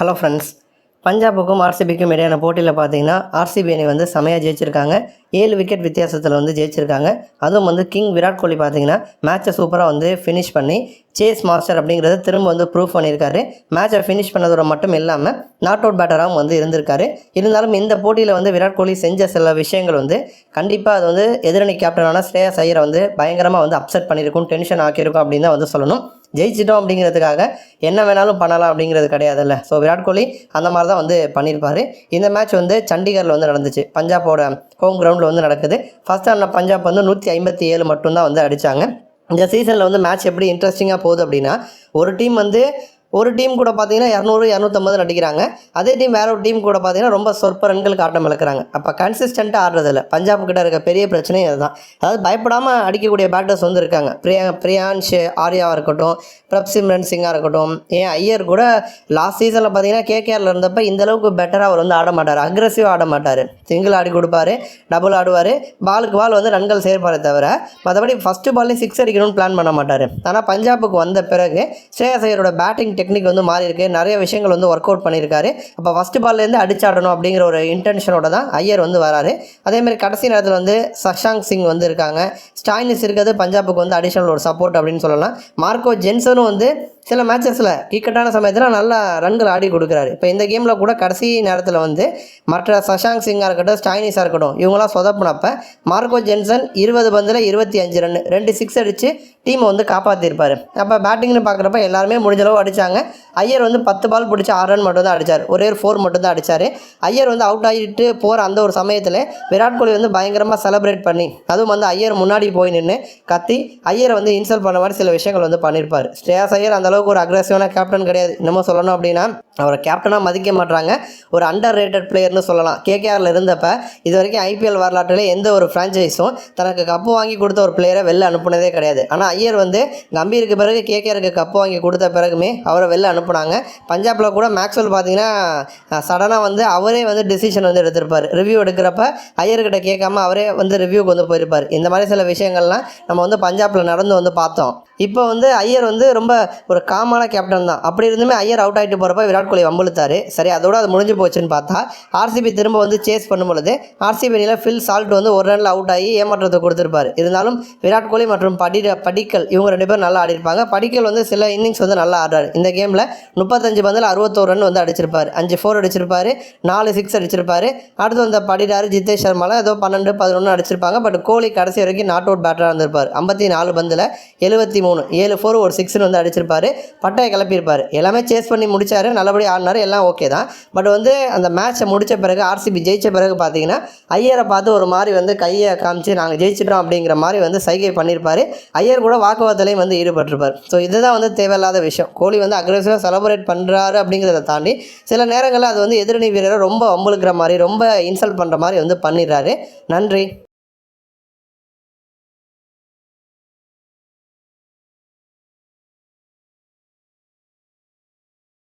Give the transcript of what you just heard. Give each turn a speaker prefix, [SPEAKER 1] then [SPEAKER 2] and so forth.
[SPEAKER 1] Hello friends பஞ்சாபுக்கும் ஆர்சிபிக்கும் இடையான போட்டியில் பார்த்தீங்கன்னா ஆர்சிபி அணி வந்து செமையாக ஜெயிச்சிருக்காங்க. ஏழு விக்கெட் வித்தியாசத்தில் வந்து ஜெயிச்சிருக்காங்க. அதுவும் வந்து கிங் விராட் கோலி பார்த்தீங்கன்னா மேட்சை சூப்பராக வந்து ஃபினிஷ் பண்ணி சேஸ் மாஸ்டர் அப்படிங்கிறத திரும்ப வந்து ப்ரூவ் பண்ணியிருக்காரு. மேட்சை ஃபினிஷ் பண்ணதோட மட்டும் இல்லாமல் நாட் அவுட் பேட்டராகவும் வந்து இருந்திருக்காரு. இருந்தாலும் இந்த போட்டியில் வந்து விராட் கோலி செஞ்ச சில விஷயங்கள் வந்து கண்டிப்பாக அது வந்து எதிரணி கேப்டனான ஸ்ரேயஸ் ஐயரை வந்து பயங்கரமாக வந்து அப்செட் பண்ணியிருக்கும் டென்ஷன் ஆக்கியிருக்கும் அப்படின்னு தான் வந்து சொல்லணும். ஜெயிச்சிட்டோம் அப்படிங்கிறதுக்காக என்ன வேணாலும் பண்ணலாம் அப்படிங்கிறது கிடையாதுல்ல. ஸோ விராட் கோலி அந்த மாதிரி தான் வந்து பண்ணியிருப்பார். இந்த மேட்ச் வந்து சண்டிகரில் வந்து நடந்துச்சு. பஞ்சாபோட ஹோம் கிரவுண்டில் வந்து நடக்குது. ஃபஸ்ட் ஆன பஞ்சாப் வந்து நூற்றி ஐம்பத்தி ஏழு மட்டும்தான் வந்து அடித்தாங்க இந்த சீசனில் வந்து மேட்ச் எப்படி இன்ட்ரெஸ்டிங்காக போகுது அப்படின்னா ஒரு டீம் வந்து ஒரு டீம் கூட பார்த்தீங்கன்னா இரநூறு இரநூத்தம்பது அடிக்கிறாங்க அதே டீம் வேற ஒரு டீம் கூட பார்த்தீங்கன்னா ரொம்ப சொற்ப ரன்களுக்கு ஆட்டம் இழக்கிறாங்க. அப்போ கன்சிஸ்டண்ட்டாக ஆடுறதில்ல. பஞ்சாப் கிட்ட இருக்க பெரிய பிரச்சனையும் அதுதான். அதாவது பயப்படாமல் அடிக்கக்கூடிய பேட்டர்ஸ் வந்து இருக்காங்க. பிரியா பிரியான்ஷ் ஆர்யாவாக இருக்கட்டும் பிரப்சிம்ரன் சிங்காக இருக்கட்டும் ஏன் ஐயர் கூட லாஸ்ட் சீசனில் பார்த்தீங்கன்னா கேகேஆரில் இருந்தப்போ இந்த அளவுக்கு பெட்டராக அவர் வந்து ஆட மாட்டார். அக்ரெசிவாக ஆட மாட்டார். சிங்கிள் ஆடி கொடுப்பாரு டபுள் ஆடுவார். பாலுக்கு பால் வந்து ரன்கள் சேர்ப்பாரே தவிர மற்றபடி ஃபஸ்ட்டு பால்லையும் சிக்ஸ் அடிக்கணும்னு பிளான் பண்ண மாட்டார். ஆனால் பஞ்சாபுக்கு வந்த பிறகு ஸ்ரேயஸ் ஐயரோட பேட்டிங் டெக்னிக் வந்து மாறி இருக்கு. நிறைய விஷயங்கள் வந்து ஒர்க் அவுட் பண்ணியிருக்காரு. அப்போ ஃபஸ்ட்டு பால்லேருந்து அடிச்சாடணும் அப்படிங்கிற ஒரு இன்டென்ஷனோட தான் ஐயர் வந்து வராரு. அதேமாதிரி கடைசி நேரத்தில் வந்து சஷாங் சிங் வந்து இருக்காங்க. ஸ்டாயினிஸ் இருக்கிறது பஞ்சாபுக்கு வந்து அடிஷனல் ஒரு சப்போர்ட் அப்படின்னு சொல்லலாம். மார்க்கோ ஜென்சனும் வந்து சில மேட்சஸில் கிரிக்கெட்டான சமயத்தில் நல்லா ரன்கள் ஆடி கொடுக்குறாரு. இப்போ இந்த கேமில் கூட கடைசி நேரத்தில் வந்து மற்ற சஷாங் சிங்காக இருக்கட்டும் ஸ்டாயினிஸாக இருக்கட்டும் இவங்களாம் சொதப்புனப்ப மார்க்கோ ஜென்சன் இருபது பந்தில் இருபத்தி அஞ்சு ரன் ரெண்டு சிக்ஸ் அடித்து டீமை வந்து காப்பாற்றிருப்பார் அப்போ பேட்டிங்னு பார்க்குறப்ப எல்லாருமே முடிஞ்ச அளவு அடித்தாங்க ஐயர் வந்து பத்து பால் பிடிச்சி ஆறு ரன் மட்டும் தான் அடித்தார் ஒரே ஒரு ஃபோர் மட்டும் தான் அடித்தார் ஐயர் வந்து அவுட் ஆகிட்டு போகிற அந்த ஒரு சமயத்தில் விராட் கோலி வந்து பயங்கரமாக செலிப்ரேட் பண்ணி அதுவும் வந்து ஐயர் முன்னாடி போய் நின்று கத்தி ஐயரை வந்து இன்சல்ட் பண்ண மாதிரி சில விஷயங்கள் வந்து பண்ணியிருப்பார் ஸ்ரேயாஸ் ஐயர் அந்தளவுக்கு ஒரு அக்ரஸிவான கேப்டன் கிடையாது. இன்னமும் சொல்லணும் அப்படின்னா அவரை கேப்டனாக மதிக்க மாட்டாங்க ஒரு அண்டர் ரேட்டட் பிளேயர்னு சொல்லலாம் கேகேஆரில் இருந்தப்ப இது வரைக்கும் ஐபிஎல் வரலாற்றில் எந்த ஒரு ஃப்ரான்ச்சைஸும் தனக்கு கப்பு வாங்கி கொடுத்த ஒரு பிளேயரை வெளில அனுப்புனதே கிடையாது. ஆனால் ஐயர் வந்து கம்பீருக்கு பிறகு கேகேஆருக்கு கப்பு வாங்கி கொடுத்த பிறகுமே அவரை வெளில அனுப்புனாங்க. பஞ்சாபில் கூட மேக்ஸ்வெல் பார்த்தீங்கன்னா சடனாக வந்து அவரே வந்து டிசிஷன் வந்து எடுத்திருப்பார். ரிவ்யூ எடுக்கிறப்ப ஐயர்கிட்ட கேட்காம அவரே வந்து ரிவ்யூக்கு வந்து போயிருப்பார். இந்த மாதிரி சில விஷயங்கள்லாம் நம்ம வந்து பஞ்சாபில் நடந்து வந்து பார்த்தோம். இப்போ வந்து ஐயர் வந்து ரொம்ப ஒரு காமான கேப்டன் தான். அப்படி இருந்துமே ஐயர் அவுட் ஆகிட்டு போகிறப்ப விராட் கோலி வம்புழுத்தாரு. சரி அதோட அது முடிஞ்சு போச்சுன்னு பார்த்தா ஆர்சிபி திரும்ப வந்து சேஸ் பண்ணும்பொழுது ஆர்சிபி அணியில் ஃபில் சால்ட் வந்து ஒரு ரனில் அவுட் ஆகி ஏமாற்றத்தை கொடுத்துருப்பாரு. இருந்தாலும் விராட் கோலி மற்றும் படி படிக்கல் இவங்க ரெண்டு பேரும் நல்லா ஆடிருப்பாங்க படிக்கல் வந்து சில இன்னிங்ஸ் வந்து நல்லா ஆடுறாரு. இந்த கேமில் முப்பத்தஞ்சு பந்தில் அறுபத்தோரு ரன் வந்து அடிச்சிருப்பாரு. அஞ்சு ஃபோர் அடிச்சிருப்பாரு. நாலு சிக்ஸ் அடிச்சிருப்பாரு. அடுத்து வந்த படிடாரு ஜிதேஷ் சர்மாலாம் ஏதோ பன்னெண்டு பதினொன்று அடிச்சிருப்பாங்க. பட் கோலி கடைசி வரைக்கும் நாட் அவுட் பேட்டராக இருந்திருப்பார். ஐம்பத்தி நாலு பந்தில் எழுபத்தி மூணு ஏழு ஃபோர் ஒரு சிக்ஸ்னு வந்து அடிச்சிருப்பாரு. பட்டையை கிளப்பியிருப்பார். எல்லாமே சேஸ் பண்ணி முடிச்சாரு. நல்லபடி ஆடினார் எல்லாம் ஓகே தான். பட் வந்து அந்த மேட்ச்சை முடித்த பிறகு ஆர்சிபி ஜெயிச்ச பிறகு பார்த்தீங்கன்னா ஐயரை பார்த்து ஒரு மாதிரி வந்து கையை காமிச்சு நாங்கள் ஜெயிச்சிட்டோம் அப்படிங்கிற மாதிரி வந்து சைகை பண்ணியிருப்பார் ஐயர் கூட வாக்குவாதத்திலையும் வந்து ஈடுபட்டிருப்பார். ஸோ இதுதான் வந்து தேவையில்லாத விஷயம். கோலி வந்து அக்ரெசிவாக செலப்ரேட் பண்ணுறாரு அப்படிங்கிறத தாண்டி சில நேரங்களில் அது வந்து எதிரணி வீரரை ரொம்ப வம்புழுக்கிற மாதிரி ரொம்ப இன்சல்ட் பண்ணுற மாதிரி வந்து பண்ணிடுறாரு. நன்றி.